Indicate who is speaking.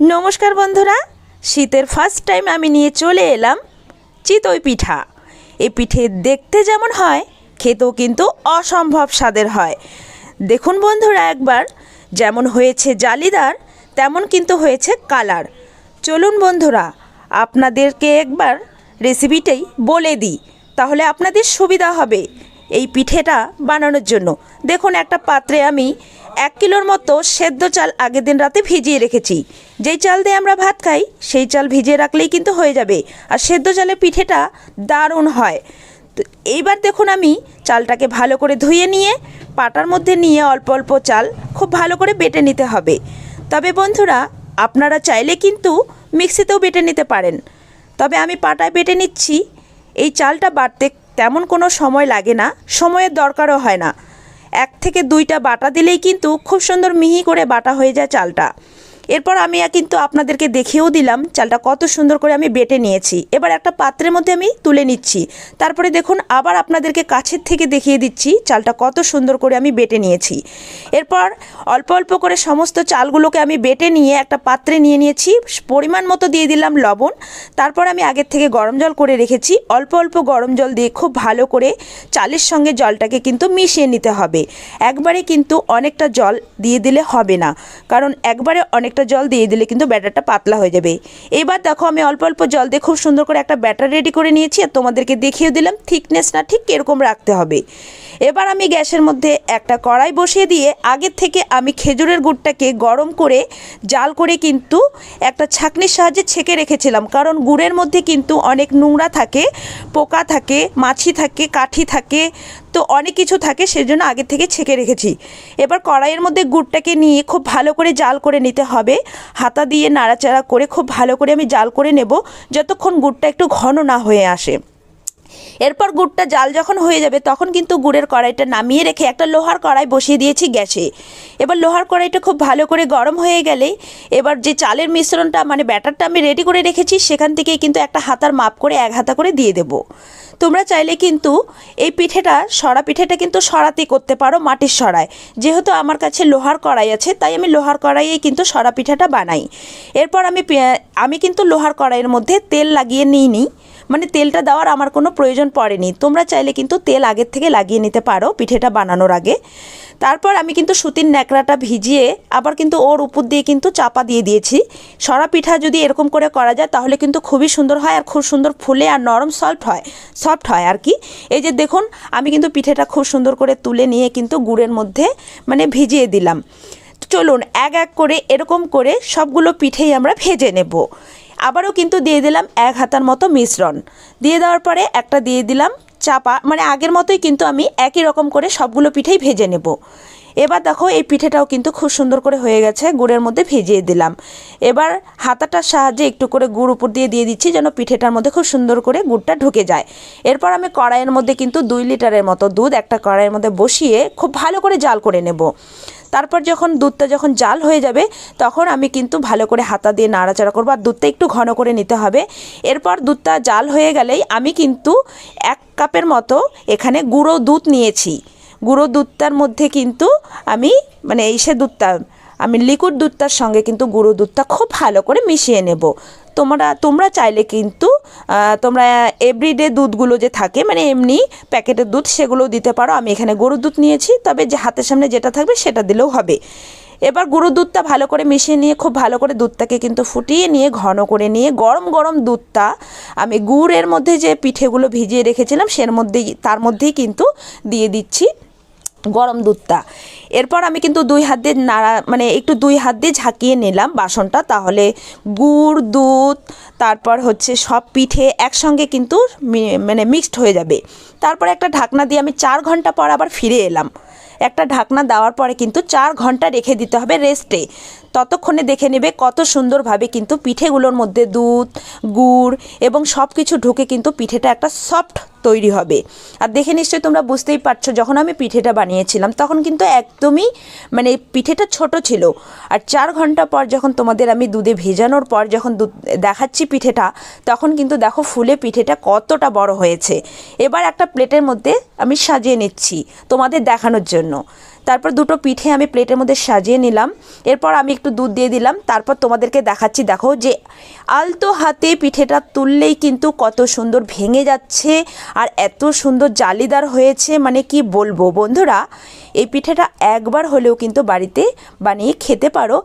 Speaker 1: নমস্কার বন্ধুরা, শীতের ফার্স্ট টাইম আমি নিয়ে চলে এলাম চিতই পিঠা। এই পিঠে দেখতে যেমন হয়, খেতেও কিন্তু অসম্ভব স্বাদের হয়। দেখুন বন্ধুরা একবার, যেমন হয়েছে জালিদার, তেমন কিন্তু হয়েছে কালার। চলুন বন্ধুরা, আপনাদেরকে একবার রেসিপিটাই বলে দিই, তাহলে আপনাদের সুবিধা হবে এই পিঠেটা বানানোর জন্য। দেখুন একটা পাত্রে আমি এক কিলোর মতো সেদ্ধ চাল আগের দিন রাতে ভিজিয়ে রেখেছি। যেই চাল দিয়ে আমরা ভাত খাই, সেই চাল ভিজিয়ে রাখলেই কিন্তু হয়ে যাবে। আর সেদ্ধ চালে পিঠেটা দারুণ হয়। তো এইবার দেখুন আমি চালটাকে ভালো করে ধুয়ে নিয়ে, পাটার মধ্যে নিয়ে অল্প অল্প চাল খুব ভালো করে বেটে নিতে হবে। তবে বন্ধুরা, আপনারা চাইলে কিন্তু মিক্সিতেও বেটে নিতে পারেন। তবে আমি পাটায় বেটে নিচ্ছি। এই চালটা বাটতে তেমন কোনো সময় লাগে না, সময়ের দরকারও হয় না। এক থেকে দুইটা বাটা দিলেই কিন্তু খুব সুন্দর মিহি করে বাটা হয়ে যায় চালটা। এরপর আমি কিন্তু আপনাদেরকে দেখিয়েও দিলাম চালটা কত সুন্দর করে আমি বেটে নিয়েছি। এবার একটা পাত্রের মধ্যে আমি তুলে নিচ্ছি। তারপরে দেখুন আবার আপনাদেরকে কাছের থেকে দেখিয়ে দিচ্ছি চালটা কত সুন্দর করে আমি বেটে নিয়েছি। এরপর অল্প অল্প করে সমস্ত চালগুলোকে আমি বেটে নিয়ে একটা পাত্রে নিয়ে নিয়েছি। পরিমাণ মতো দিয়ে দিলাম লবণ। তারপর আমি আগের থেকে গরম জল করে রেখেছি। অল্প অল্প গরম জল দিয়ে খুব ভালো করে চালের সঙ্গে জলটাকে কিন্তু মিশিয়ে নিতে হবে। একবারে কিন্তু অনেকটা জল দিয়ে দিলে হবে না। কারণ একবারে অনেকটা জল দিয়ে দিলে কিন্তু ব্যাটারটা পাতলা হয়ে যাবে। এবার দেখো আমি অল্প অল্প জল দিয়ে খুব সুন্দর করে একটা ব্যাটার রেডি করে নিয়েছি আর তোমাদেরকে দেখিয়ে দিলাম থিকনেসটা ঠিক কীরকম রাখতে হবে। এবার আমি গ্যাসের মধ্যে একটা কড়াই বসিয়ে দিয়ে আগের থেকে আমি খেজুরের গুড়টাকে গরম করে, জাল করে কিন্তু একটা ছাঁকনির সাহায্যে ছেঁকে রেখেছিলাম। কারণ গুড়ের মধ্যে কিন্তু অনেক নোংরা থাকে, পোকা থাকে, মাছি থাকে, কাঠি থাকে, তো অনেক কিছু থাকে, সেজন্য আগে থেকে ছেঁকে রেখেছি। এবার কড়াইয়ের মধ্যে গুড়টাকে নিয়ে খুব ভালো করে জাল করে নিতে হবে। হাতা দিয়ে নাড়াচাড়া করে খুব ভালো করে আমি জাল করে নেব, যতক্ষণ গুড়টা একটু ঘন না হয়ে আসে। এরপর গুড়টা জাল যখন হয়ে যাবে, তখন কিন্তু গুড়ের কড়াইটা নামিয়ে রেখে একটা লোহার কড়াই বসিয়ে দিয়েছি গ্যাসে। এবার লোহার কড়াইটা খুব ভালো করে গরম হয়ে গেলেই এবার যে চালের মিশ্রণটা মানে ব্যাটারটা আমি রেডি করে রেখেছি, সেখান থেকেই কিন্তু একটা হাতার মাপ করে এক হাতা করে দিয়ে দেবো। তোমরা চাইলে কিন্তু এই পিঠেটা, সরা পিঠেটা কিন্তু সরাতে করতে পারো মাটির সরায়। যেহেতু আমার কাছে লোহার কড়াই আছে, তাই আমি লোহার কড়াইয়েই কিন্তু সরা পিঠাটা বানাই। এরপর আমি আমি কিন্তু লোহার কড়াইয়ের মধ্যে তেল লাগিয়ে নিই নি মানে তেলটা দেওয়ার আমার কোনো প্রয়োজন পড়েনি। তোমরা চাইলে কিন্তু তেল আগের থেকে লাগিয়ে নিতে পারো পিঠেটা বানানোর আগে। তারপর আমি কিন্তু সুতির ন্যাকড়াটা ভিজিয়ে আবার কিন্তু ওর উপর দিয়ে কিন্তু চাপা দিয়ে দিয়েছি। সরা পিঠা যদি এরকম করে করা যায় তাহলে কিন্তু খুবই সুন্দর হয় আর খুব সুন্দর ফুলে আর নরম সফট হয় সফট হয় আর কি। এই যে দেখুন, আমি কিন্তু পিঠেটা খুব সুন্দর করে তুলে নিয়ে কিন্তু গুড়ের মধ্যে মানে ভিজিয়ে দিলাম। চলুন এক এক করে এরকম করে সবগুলো পিঠেই আমরা ভেজে নেব। আবারও কিন্তু দিয়ে দিলাম এক হাতার মতো মিশ্রণ। দিয়ে দেওয়ার পরে একটা দিয়ে দিলাম চাপা মানে আগের মতোই কিন্তু আমি একই রকম করে সবগুলো পিঠেই ভেজে নেব। এবার দেখো এই পিঠেটাও কিন্তু খুব সুন্দর করে হয়ে গেছে, গুড়ের মধ্যে ভিজিয়ে দিলাম। এবার হাতাটার সাহায্যে একটু করে গুড় উপর দিয়ে দিয়ে দিচ্ছি যেন পিঠেটার মধ্যে খুব সুন্দর করে গুড়টা ঢুকে যায়। এরপর আমি কড়াইয়ের মধ্যে কিন্তু দুই লিটারের মতো দুধ একটা কড়াইয়ের মধ্যে বসিয়ে খুব ভালো করে জাল করে নেব। তারপর যখন দুধটা যখন জাল হয়ে যাবে, তখন আমি কিন্তু ভালো করে হাতা দিয়ে নাড়াচাড়া করব আর দুধটা একটু ঘন করে নিতে হবে। এরপর দুধটা জাল হয়ে গেলেই আমি কিন্তু এক কাপের মতো এখানে গুঁড়ো দুধ নিয়েছি। গুঁড়ো দুধটার মধ্যে কিন্তু আমি মানে এই সে দুধটা, আমি লিকুইড দুধটার সঙ্গে কিন্তু গুঁড়ো দুধটা খুব ভালো করে মিশিয়ে নেব। তোমরা তোমরা চাইলে কিন্তু তোমরা এভরিডে দুধগুলো যে থাকে মানে এমনি প্যাকেটের দুধ সেগুলোও দিতে পারো। আমি এখানে গরুর দুধ নিয়েছি, তবে যে হাতের সামনে যেটা থাকবে সেটা দিলেও হবে। এবার গরুর দুধটা ভালো করে মিশিয়ে নিয়ে, খুব ভালো করে দুধটাকে কিন্তু ফুটিয়ে নিয়ে, ঘন করে নিয়ে, গরম গরম দুধটা আমি গুড়ের মধ্যে যে পিঠেগুলো ভিজিয়ে রেখেছিলাম, সের মধ্যেই, তার মধ্যেই কিন্তু দিয়ে দিচ্ছি। গরম দুধটা। এরপর আমি কিন্তু দুই হাত দিয়ে নাড়া মানে একটু দুই হাত দিয়ে ঝাঁকিয়ে নিলাম বাসনটা। তাহলে গুড়, দুধ, তারপর হচ্ছে সব পিঠে একসঙ্গে কিন্তু মানে মিক্সড হয়ে যাবে। তারপর একটা ঢাকনা দিয়ে আমি চার ঘণ্টা পর আবার ফিরে এলাম। একটা ঢাকনা দেওয়ার পরে কিন্তু চার ঘণ্টা রেখে দিতে হবে রেস্টে ততক্ষণে দেখে নেবে কত সুন্দরভাবে কিন্তু পিঠেগুলোর মধ্যে দুধ, গুড় এবং সব কিছু ঢুকে কিন্তু পিঠেটা একটা সফট তৈরি হবে। আর দেখে নিশ্চয়ই তোমরা বুঝতেই পারছ, যখন আমি পিঠেটা বানিয়েছিলাম, তখন কিন্তু একদমই মানে পিঠেটা ছোট ছিল। আর চার ঘণ্টা পর যখন তোমাদের আমি দুধে ভেজানোর পর যখন দুধ দেখাচ্ছি পিঠেটা, তখন কিন্তু দেখো ফুলে পিঠেটা কতটা বড় হয়েছে। এবার একটা প্লেটের মধ্যে আমি সাজিয়ে নিচ্ছি তোমাদের দেখানোর জন্য। তারপর দুটো পিঠে আমি প্লেটের মধ্যে সাজিয়ে নিলাম। এরপর আমি একটু দুধ দিয়ে দিলাম। তারপর তোমাদেরকে দেখাচ্ছি, দেখো যে আলতো হাতে পিঠেটা তুললেই কিন্তু কত সুন্দর ভেঙে যাচ্ছে। আর এত সুন্দর জালিদার হয়েছে মানে কি বলব? বন্ধুরা, এই পিঠেটা একবার হলেও কিন্তু বাড়িতে বানিয়ে খেতে পারো।